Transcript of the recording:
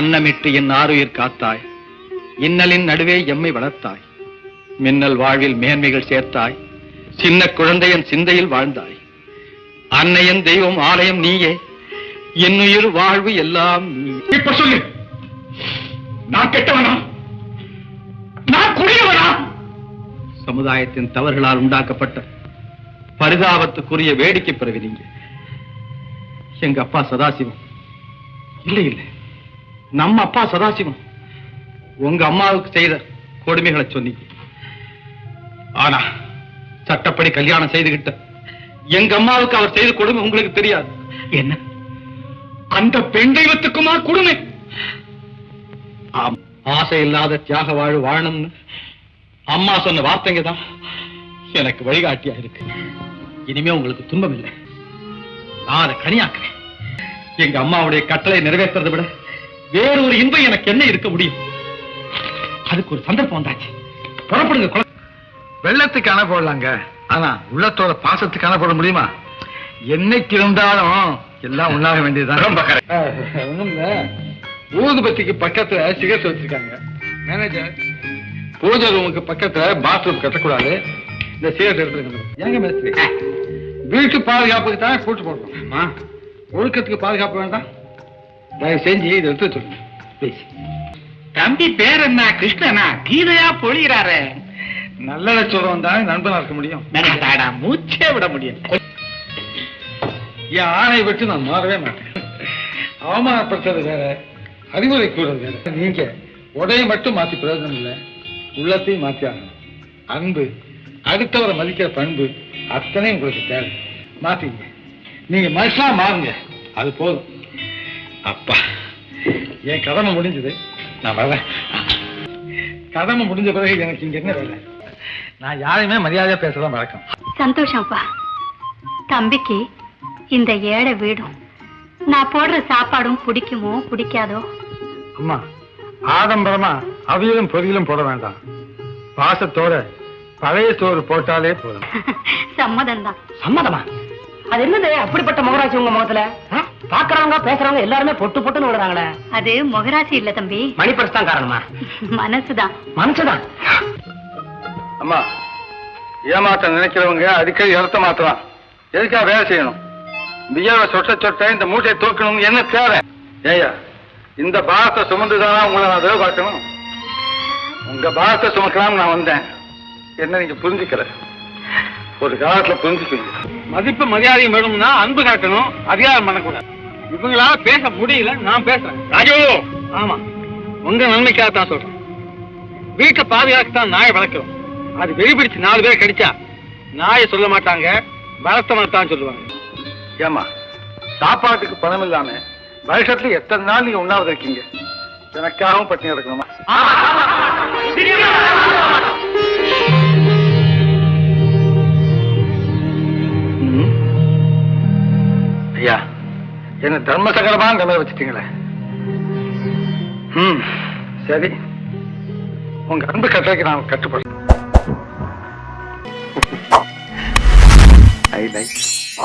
அன்னமிட்டு என் ஆறுயிர் காத்தாய். இன்னலின் நடுவே எம்மை வளர்த்தாய். மின்னல் வாழ்வில் மேன்மைகள் சேர்த்தாய். சின்ன குழந்தையன் சிந்தையில் வாழ்ந்தாய். அன்னையன் தெய்வம் ஆலயம் நீயே. என்னுயிர் வாழ்வு எல்லாம் நீ. இப்ப சொல்லு. நான் கெட்டவனா? நான் குடியவனா? சமுதாயத்தின் தவறுகளால் உண்டாக்கப்பட்ட பரிதாபத்துக்குரிய வேடிக்கை பிறகு நீங்க. எங்க அப்பா சதாசிவம். இல்லை இல்லை. நம்ம அப்பா சதாசிவம். உங்க அம்மாவுக்கு செய்த கொடுமைகளை சொன்னீங்க ஆனா சட்டப்படி கல்யாணம் செய்துகிட்ட எங்க அம்மாவுக்கு அவர் செய்த கொடுமை உங்களுக்கு தெரியாது. என்ன? அந்த பெண் தெய்வத்துக்குமா கொடுமை? ஆசை இல்லாத தியாக வாழ் வாழணும்னு அம்மா சொன்ன வார்த்தைங்க தான் எனக்கு வழிகாட்டியா இருக்கு இனிமே உங்களுக்கு துன்பம் இல்லை. நான் அதை கனியாக்குறேன். எங்க அம்மாவுடைய கட்டளை நிறைவேற்றுறதை விட வேற ஒரு இன்பம் எனக்கு என்ன இருக்க முடியும்? அதுக்கு ஒரு சந்தர்ப்பம் வந்தாச்சு. புறப்படுங்க வெள்ளத்துக்கு அணை போடலாங்க. ஆனா உள்ளத்தோட பாசத்துக்கு அணை போட முடியுமா? என்னைக்கு இருந்தாலும் எல்லாம் உண்ணாக வேண்டியதுதான். ஊதுபத்திக்கு பக்கத்துல சிகரெட் வச்சிருக்காங்க. மேனேஜர் பூஜை ரூமுக்கு பக்கத்துல பாத்ரூம் கட்டக்கூடாது. இந்த சிகரெட் எடுத்துருங்க ஏங்க மேஸ்திரி வீட்டு பாதுகாப்புக்கு தான் கூட்டு போடுறோம் ஒழுக்கத்துக்கு பாதுகாப்பு வேண்டாம். தயவு செஞ்சு இதை எடுத்து ப்ளீஸ் தம்பி பேர் என்ன? கிருஷ்ணனா? கீதையா பொழிகிறாரு. நல்ல சொல்றவன் தான் நண்பனா இருக்க முடியும். மூச்சே விட முடியும் என் ஆணை விட்டு நான் மாறவே மாட்டேன். அவமானப்படுத்துறது வேற அறிவுரை கூறுறது வேற. நீங்க உடையை மட்டும் மாத்தி பிரயோஜனம் இல்லை. உள்ளத்தையும் மாத்தி ஆகணும். அன்பு அடுத்தவரை மதிக்கிற பண்பு அத்தனை உங்களுக்கு தேவை. மாத்திங்க நீங்க மனுஷனா மாறுங்க. அது போதும். அப்பா என் கடமை முடிஞ்சது? நான் வரேன். கடமை முடிஞ்ச பிறகு எனக்கு இங்க என்ன வேலை? நான் யாரையுமே மரியாதையா பேசதான் வழக்கம். சந்தோஷம்ப்பா. தம்பிக்கு இந்த ஏழை வீடும் நான் போடுற சாப்பாடும் பிடிக்குமோ பிடிக்காதோ? அம்மா ஆடம்பரமா அவியலும் பொரியலும் போட வேண்டாம். பாசத்தோட பழைய சோறு போட்டாலே போதும். சம்மதம் தான் சம்மதமா? அது என்னது? அப்படிப்பட்ட முகராசி உங்க முகத்துல? ஆ? பாக்குறவங்க பேசுறவங்க எல்லாருமே பொட்டு பொட்டுன்னு விடுறாங்களே அது முகராசி இல்ல தம்பி. மணிப்பரிசு தான் காரணமா? மனசுதான். மனசுதான்? அம்மா ஏமாற்ற நினைக்கிறவங்க அடிக்கடி இடத்த மாத்தலாம் எதுக்காக வேலை செய்யணும்? பியாவை சொட்ட சொட்ட இந்த மூட்டையை தூக்கணும் என்ன தேவை? ஏய்யா இந்த பாரத்தை சுமந்துதானா உங்களை நான் வேலை பார்க்கணும் உங்க பாரத்தை சுமக்கலாம் நான் வந்தேன். என்ன நீங்க புரிஞ்சுக்கல? ஒரு காலத்துல புரிஞ்சுக்குவீங்க மதிப்பு மரியாதையும் வேணும்னா அன்பு காட்டணும் அதிகாரம் பண்ணக்கூடாது. இவங்களால பேச முடியல நான் பேசுறேன். ராஜு! ஆமா. உங்க நன்மைக்காக தான் சொல்றேன். வீட்டை பாதுகாக்கத்தான் நாயை வளர்க்கிறோம். அது வெளிப்பிடிச்சு நாலு பேர் கடிச்சா நாயை சொல்ல மாட்டாங்க வளர்த்தவன் தான் சொல்லுவாங்க. ஏமா சாப்பாட்டுக்கு பணம் இல்லாம வருஷத்துல எத்தனை நாள் நீங்க உண்ணாவது இருக்கீங்க? எனக்காகவும் பட்டினி இருக்கணுமா? ஐயா என்ன தர்ம சங்கடமான நிலை வச்சுட்டீங்களே. ம் சரி. உங்க அன்பு கட்டளைக்கு நான் கட்டுப்படுறேன் ஐ லைக்